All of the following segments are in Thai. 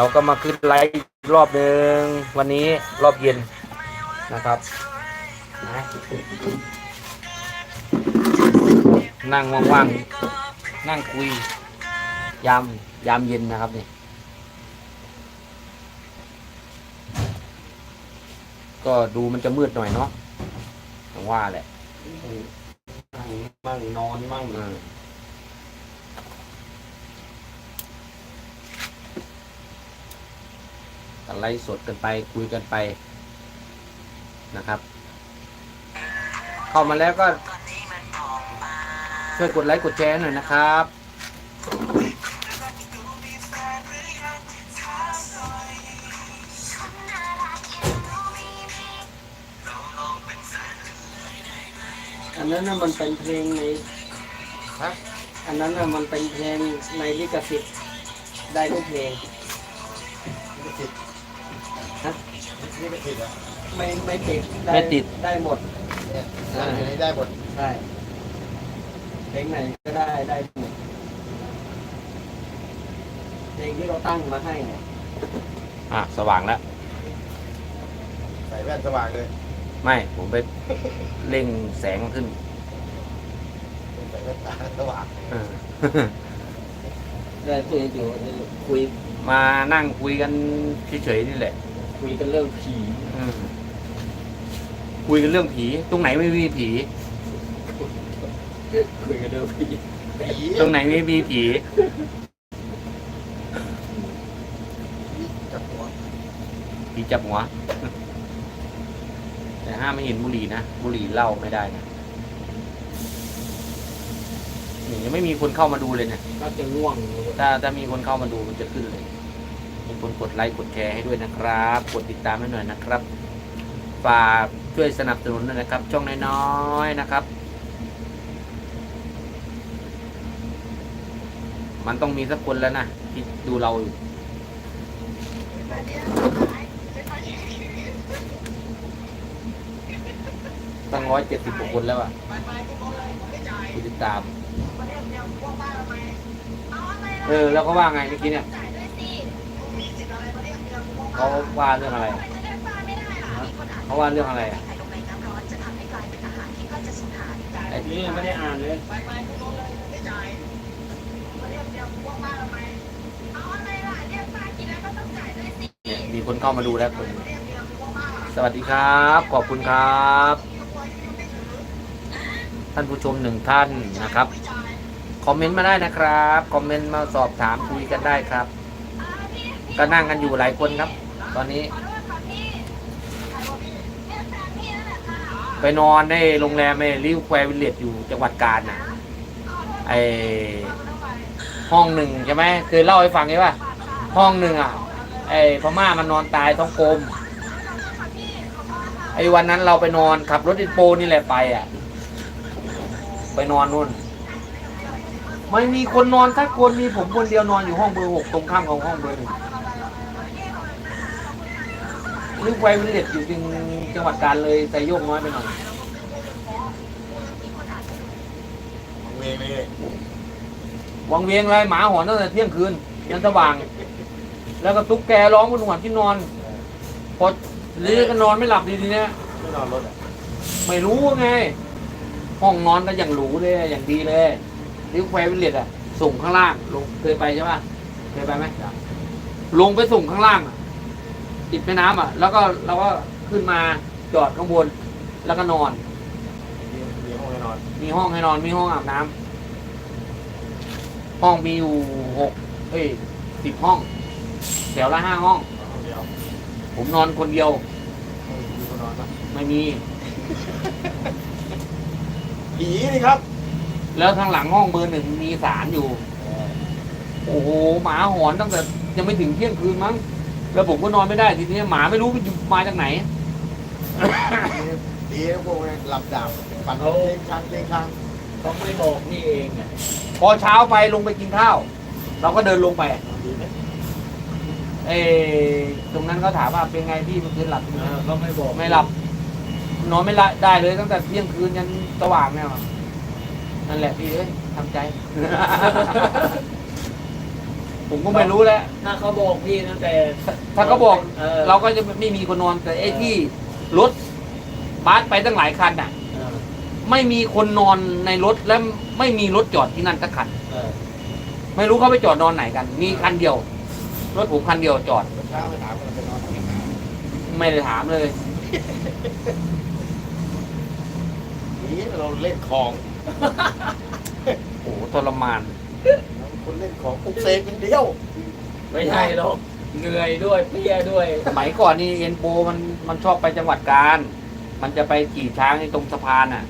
เราก็มาขึ้นไลฟ์อีกรอบหนึ่งวันนี้รอบเย็นนะครับนะนั่งว่างๆนั่งคุย ยามยามเย็นนะครับนี่ก็ดูมันจะมืดหน่อยเนาะอย่างว่าแหละนั่งมั่งนอนมั่งอืม ก็ไลฟ์สดกันไปคุยกันไปนะครับ เข้ามาแล้วก็ช่วยกดไลค์กดแชร์หน่อยนะครับ อันนั้นน่ะมันเป็นเพลงในฮะอันนั้นน่ะมันเป็นเพลงในลิขสิทธิ์ได้ทุกเพลงไม่ติดฮะ นี่ไม่ติดอะไม่ไม่ติดไม่ติด ได้หมดเนี่ยร้านไหนได้หมดใช่เพลงไหนก็ได้ได้หมดเพลงที่เราตั้งมาให้เนี่ยอะสว่างแล้ว ใส่แว่นสว่างเลยไม่ ผมไปเร่งแสงขึ้นใส่แว่นตาสว่างเออได้คุยอยู่คุยมานั่งคุยกันเฉยๆนี่แหละ คุยกันเรื่องผีอืมคุยกันเรื่องผี ตรงไหนไม่มีผี คุยกันเรื่องผีผีตรงไหนไม่มีผี จับหัวผีจับหัว แต่ห้ามไม่เห็นบุหรี่นะบุหรี่เหล้าไม่ได้นะนี่ยังไม่มีคนเข้ามาดูเลยเนี่ย ก็จะง่วงถ้าถ้ามีคนเข้ามาดูมันจะขึ้นเลย มีคนกดไลค์กดแชร์ให้ด้วยนะครับ กดติดตามให้หน่อยนะครับฝากช่วยสนับสนุนด้วยนะครับ ช่องน้อยๆนะครับ มันต้องมีสักคนแล้วนะที่ดูเราอยู่ตั้งร้อยเจ็ดสิบกว่าคนแล้วอะผู้ติดตาม เออ แล้วเขาว่าไงเมื่อกี้เนี่ย เขาว่าเรื่องอะไรเขาว่าเรื่องอะไรอะไอ้นี่ไม่ได้อ่านเลยเนี่ยมีคนเข้ามาดูแล้วคนหนึ่งสวัสดีครับ ขอบคุณครับ ท่านผู้ชมหนึ่งท่านนะครับ คอมเมนต์มาได้นะครับ คอมเมนต์มาสอบถามคุยกันได้ครับ ก็นั่งกันอยู่หลายคนครับ ตอนนี้ ไปนอนในโรงแรมในริวแควร์วิลเลจอยู่จังหวัดกาญนะไอห้องหนึ่งใช่ไหมเคยเล่าให้ฟังใช่ป่ะห้องหนึ่งอะ ไอพม่ามันนอนตายท้องกลมไอวันนั้นเราไปนอนขับรถอินโปนี่แหละไปอะ ไปนอนนู่นไม่มีคนนอนสักคนมีผมคนเดียวนอนอยู่ห้องเบอร์หกตรงข้ามกับห้องเบอร์หนึ่ง นึกไว้วิลเลจอยู่จริงจังหวัดกาญเลยแต่โยกน้อยไปหน่อยเวงเลยวังเวียงเลยหมาหอนตั้งแต่เที่ยงคืนยันสว่าง แล้วก็ตุ๊กแกร้องบนหัวที่นอนพอลีก็นอนไม่หลับดีทีเนี้ยไม่นอนรถอะไม่รู้ไง ห้องนอนก็อย่างหรูเลยอย่างดีเลยริ้วแควร์วิลเลจอะส่งข้างล่างลงเคยไปใช่ป่ะเคยไปไหมลงไปส่งข้างล่างอะ ติดแม่น้ำอะแล้วก็เราก็ขึ้นมาจอดข้างบน แล้วก็นอน มีมีห้องให้นอน มีห้องให้นอน มีห้องอาบน้ำห้องมีอยู่หกเอ้ยสิบห้อง แถวละห้าห้องห้องเดียวผมนอนคนเดียวห้องมีคนนอนปะไม่มี ผีนี่ครับแล้วทางหลังห้องเบอร์หนึ่งมีสารอยู่ โอ้โห หมาหอนตั้งแต่ยังไม่ถึงเที่ยงคืนมั้ง แล้วผมก็นอนไม่ได้ทีนี้หมาไม่รู้มันมาจากไหนดีนะพวกนี้หลับดาบฝันเลี้ยงช้างเลี้ยงช้างเขาไม่บอกนี่เองอะพอเช้าไปลงไปกินข้าว เราก็เดินลงไปดีไหมเออตรงนั้นเขาถามว่าเป็นไงพี่เมื่อคืนหลับเออเขาไม่บอกไม่หลับ นอนไม่ละได้เลยตั้งแต่เที่ยงคืนยันสว่างเนี่ยนั่นแหละพี่เอ้ยทำใจ ผมก็ไม่รู้แล้ว ถ้าเขาบอกพี่ตั้งแต่ถ้าเขาบอกออเราก็จะไม่มีคนนอนแต่ไอ้ที่รถบัสไปตั้งหลายคันน่ะเออไม่มีคนนอนในรถและไม่มีรถจอดที่นั่นสักคันเออไม่รู้เขาไปจอดนอนไหนกัน มีคันเดียว รถผมคันเดียวจอดเช้าไปถามมันไปนอนที่ไหนไม่ได้ถามเลยนี่เราเล่นของโอ้โหทรมาน คนเล่นของปลุกเสกอย่างเดียว ไม่ใช่หรอกเหนื่อยด้วยเพลียด้วย สมัยก่อนนี่เอ็นโปมันมันชอบไปจังหวัดกาญมันจะไปขี่ช้างในตรงสะพานอะ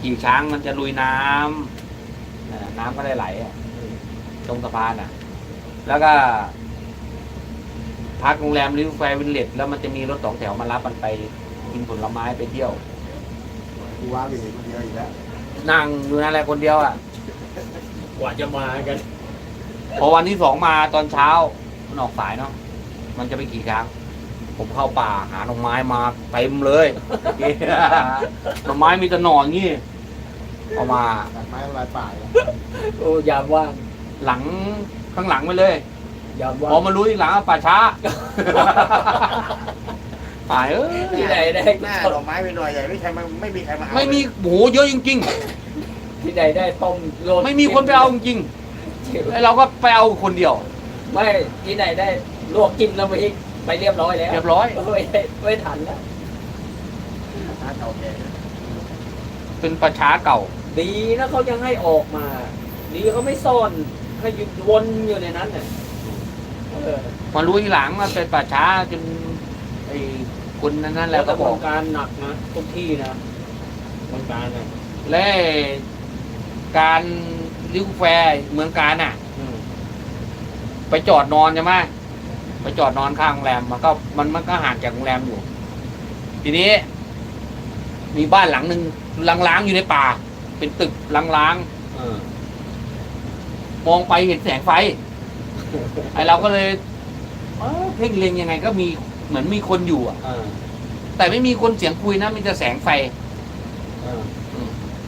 ขี่ช้างมันจะลุยน้ำอ่าน้ำก็ได้ไหลอะตรงสะพานอะ แล้วก็ พักโรงแรมริวแฟร์วินเลตแล้วมันจะมีรถสองแถวมารับมันไปกินผลไม้ไปเที่ยว กูว่าเหลือคนเดียวอีกแล้ว นั่งอยู่นั่นแหละคนเดียวอะ กว่าจะมากัน พอวันที่สองมาตอนเช้า มันออกสายเนาะมันจะไปขี่ช้างผมเข้าป่าหาหน่อไม้มาเต็มเลยหน่อไม้มีแต่หน่ออย่างงี้เอามาตัดไม้ทำลายป่าแล้วโอ้ยามว่างหลังข้างหลังไปเลยยามพว่าองมารู้ทีหลังว่าป่าช้าป่าเอ้ยที่ไหนได้หน้าดอกไม้ไปหน่อยใหญ่ไม่ใครมาไม่มีใครมาเอาไม่มีโหเยอะจริง ที่ไหนได้ต้มโรๆไม่มีคนไปเอาจริงๆแล้วเราก็ไปเอาคนเดียว ไม่ที่ไหนได้ลวกจิ้มแล้วไปอีกไปเรียบร้อยแล้วเรียบร้อย ไม่ไม่ทันแล้วหน้าเก่าแก่เป็นป่าช้าเก่า ดีนะเขายังให้ออกมา ดีเขาไม่ซ่อนให้หยุดวนอยู่ในนั้นน่ะเออมารู้ทีหลังว่าเป็นป่าช้าจนไอ้คนนั้นนั่นแหละก็บอกโครงการหนักนะทุกที่นะโครงการนะและ การริ้วแฟร์เมืองการอะอืมไปจอดนอนใช่ไหมไปจอดนอนข้างโรงแรมมันก็มันมันก็ห่างจากโรงแรมอยู่ ทีนี้ มีบ้านหลังหนึ่งล้างๆอยู่ในป่า เป็นตึกล้างเออๆมองไปเห็นแสงไฟไอเราก็เลยเอ้อเพ่งเล็งยังไง ก็มีเหมือนมีคนอยู่อะเออแต่ไม่มีคนเสียงคุยนะมีแต่แสงไฟเ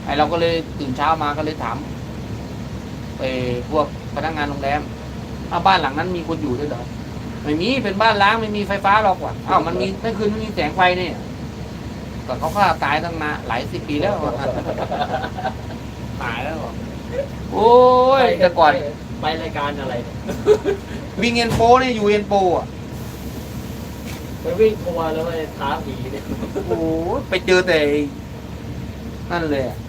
ออไอเราก็เลยตื่นเช้ามาก็เลยถามไปพวกพนักงานโรงแรมอ้าวบ้านหลังนั้นมีคนอยู่ด้วยเหรอไม่มีเป็นบ้านล้างไม่มีไฟฟ้าหรอกว่ะอ้าวมันมีเมื่อคืนมันมีแสงไฟเนี่ยแต่เขาก็ตายตั้งนานหลายสิบปีแล้วว่ะตายแล้วว่ะโอ้ยแต่ก่อนไปรายการอะไรเนี่ยวิ่งเอ็นโปเนี่ยอยู่เอ็นโปอะไปวิ่งทัวร์แล้วไปท้าผีเนี่ยโอ้ยไปเจอแต่ไอ้นั่นเลยอะไม่ใช่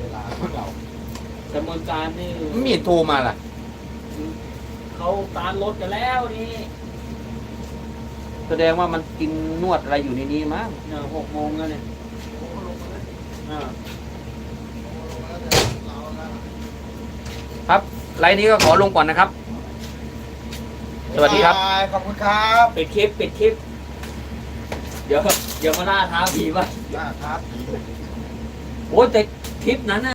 เวลาของเราแต่เมืองการนี่ไม่เห็นโทรมาล่ะ เขาตามรถกันแล้วนี่แสดงว่ามันกินนวดอะไรอยู่ในนี้มั้งเนี่ยหกโมงแล้วเนี่ยอ่าครับไลน์นี้ก็ขอลงก่อนนะครับ สวัสดีครับายขอบคุณครับปิดคลิปปิดคลิป เดี๋ยวเดี๋ยวมาล่าท้าผีว่าหน้าครับ โอ้แต่ คลิปนั้นน่ะ